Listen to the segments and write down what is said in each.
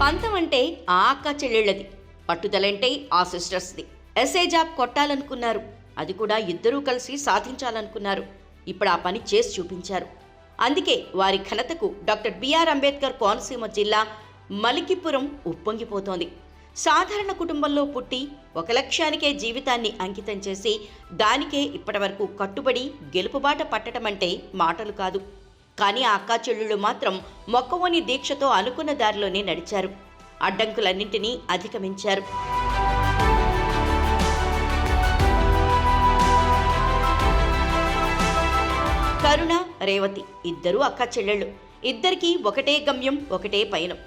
పంతం అంటే ఆ అక్క చెల్లెళ్ళది పట్టుదలంటే ఆ సిస్టర్స్ది. SA job కొట్టాలనుకున్నారు. అది కూడా ఇద్దరూ కలిసి సాధించాలనుకున్నారు. ఇప్పుడు ఆ పని చేసి చూపించారు. అందుకే వారి ఘనతకు డాక్టర్ బిఆర్ అంబేద్కర్ కోనసీమ జిల్లా మలికిపురం ఉప్పొంగిపోతోంది. సాధారణ కుటుంబంలో పుట్టి ఒక లక్ష్యానికే జీవితాన్ని అంకితం చేసి దానికే ఇప్పటివరకు కట్టుబడి గెలుపుబాట పట్టడం అంటే మాటలు కాదు. కానీ ఆ అక్కా చెల్లెళ్ళు మాత్రం మొక్కవోని దీక్షతో అనుకున్న దారిలోనే నడిచారు. అడ్డంకులన్నింటినీ అధిగమించారు. కరుణ రేవతి ఇద్దరూ అక్క చెల్లెళ్ళు. ఇద్దరికీ ఒకటే గమ్యం ఒకటే పయనం.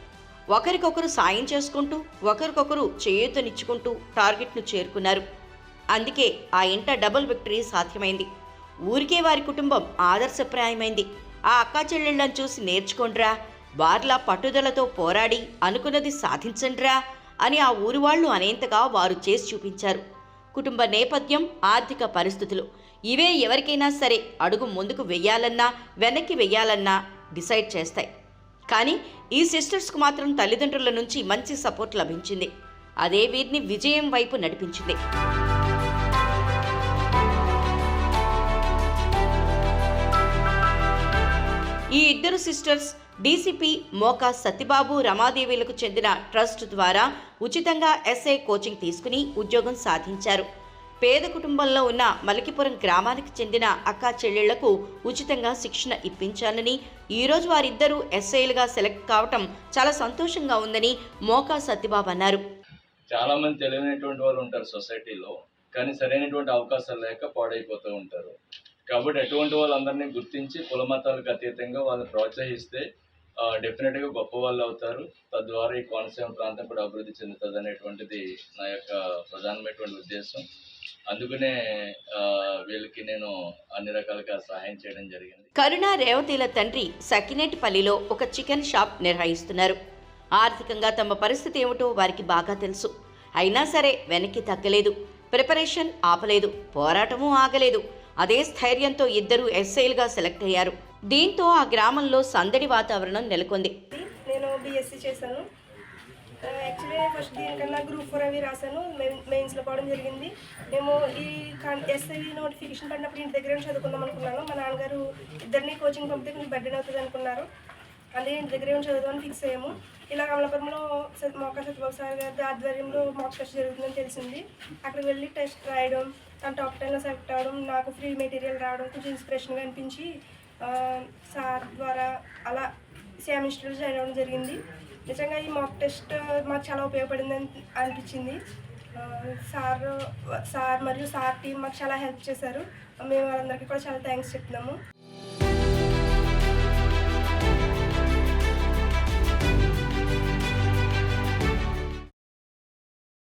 ఒకరికొకరు సాయం చేసుకుంటూ ఒకరికొకరు చేయూతనిచ్చుకుంటూ టార్గెట్ను చేరుకున్నారు. అందుకే ఆ ఇంట డబుల్ విక్టరీ సాధ్యమైంది. ఊరికే వారి కుటుంబం ఆదర్శప్రాయమైంది. ఆ అక్కా చెల్లెళ్ళను చూసి నేర్చుకోండ్రా. వార్లా పట్టుదలతో పోరాడి అనుకున్నది సాధించండ్రా అని ఆ ఊరి వాళ్ళు అనేంతగా వారు చేసి చూపించారు. కుటుంబ నేపథ్యం ఆర్థిక పరిస్థితులు. ఇవే ఎవరికైనా సరే అడుగు ముందుకు వెయ్యాలన్నా వెనక్కి వెయ్యాలన్నా డిసైడ్ చేస్తాయి. కానీ ఈ సిస్టర్స్కు మాత్రం తల్లిదండ్రుల నుంచి మంచి సపోర్ట్ లభించింది. అదే వీరిని విజయం వైపు నడిపించింది. ఈ ఇద్దరు సిస్టర్స్ డీసీపీ మోకా సత్యబాబు రమాదేవిలకు చెందిన ట్రస్ట్ ద్వారా ఉచితంగా ఎస్ఐ కోచింగ్ తీసుకుని ఉద్యోగం సాధించారు. పేద కుటుంబంలో ఉన్న మలికిపురం గ్రామానికి చెందిన అక్క చెల్లెళ్ళకు ఉచితంగా శిక్షణ ఇప్పించాలని ఈరోజు వారిద్దరూ ఎస్ఐలుగా సెలెక్ట్ కావటం చాలా సంతోషంగా ఉందని మోకా సత్యబాబు అన్నారు. చాలా మంది తెలియనటువంటి వాళ్ళు ఉంటారు సొసైటీలో కానీ సరైనటువంటి అవకాశాలు లేక పాడైపోతూ ఉంటారు. కాబట్టి అటువంటి వాళ్ళందరినీ గుర్తించి కుల మతాలకు అతీతంగా వాళ్ళని ప్రోత్సహిస్తే డెఫినెట్గా గొప్ప వాళ్ళు అవుతారు. తద్వారా ఈ కోనసీమ ప్రాంతం కూడా అభివృద్ధి చెందుతుంది అనేటువంటిది నా యొక్క ప్రధానమైనటువంటి ఉద్దేశం. అందుకనే వీళ్ళకి నేను అన్ని రకాలుగా సహాయం చేయడం జరిగింది. కరుణ రేవతిల తండ్రి సకినేటిపల్లిలో ఒక చికెన్ షాప్ నిర్వహిస్తున్నారు. ఆర్థికంగా తమ పరిస్థితి ఏమిటో వారికి బాగా తెలుసు. అయినా సరే వెనక్కి తగ్గలేదు. ప్రిపరేషన్ ఆపలేదు. పోరాటమూ ఆగలేదు. అదే స్థైర్యంతో ఇద్దరు ఎస్ఐలుగా సెలెక్ట్ అయ్యారు. దీంతో ఆ గ్రామంలో సందడి వాతావరణం నెలకొంది. నేను బీఎస్సీ చేశాను. యాక్చువల్లీ ఫస్ట్ దీనికన్నా గ్రూప్ ఫోర్ అవి రాశాను. మెయిన్స్లో పోవడం జరిగింది. మేము ఈ ఎస్ఐ నోటిఫికేషన్ పడినప్పుడు ఇంటి దగ్గర చదువుకుందాం అనుకున్నాను. మా నాన్నగారు ఇద్దరిని కోచింగ్ పంపితే కొంచెం బర్డెన్ అవుతుంది అనుకున్నారు. మళ్ళీ ఇంటి దగ్గరే ఉండి చదువుదామని ఫిక్స్ అయ్యాము. ఇలా కమలాపురంలో మొక్క సత్యబాబు సార్ గారి ఆధ్వర్యంలో మాక్ టెస్ట్ జరుగుతుందని తెలిసింది. అక్కడికి వెళ్ళి టెస్ట్ రాయడం తన టాప్ టెన్లో సెలెక్ట్ అవ్వడం నాకు ఫ్రీ మెటీరియల్ రావడం కొంచెం ఇన్స్పిరేషన్గా అనిపించి సార్ ద్వారా అలా సేమ్ ఇన్స్టిట్యూట్ జాయిన్ అవ్వడం జరిగింది. నిజంగా ఈ మాక్ టెస్ట్ మాకు చాలా ఉపయోగపడింది అని అనిపించింది. సార్ సార్ మరియు సార్ టీం మాకు చాలా హెల్ప్ చేశారు. మేము వాళ్ళందరికీ కూడా చాలా థ్యాంక్స్ చెప్తున్నాము.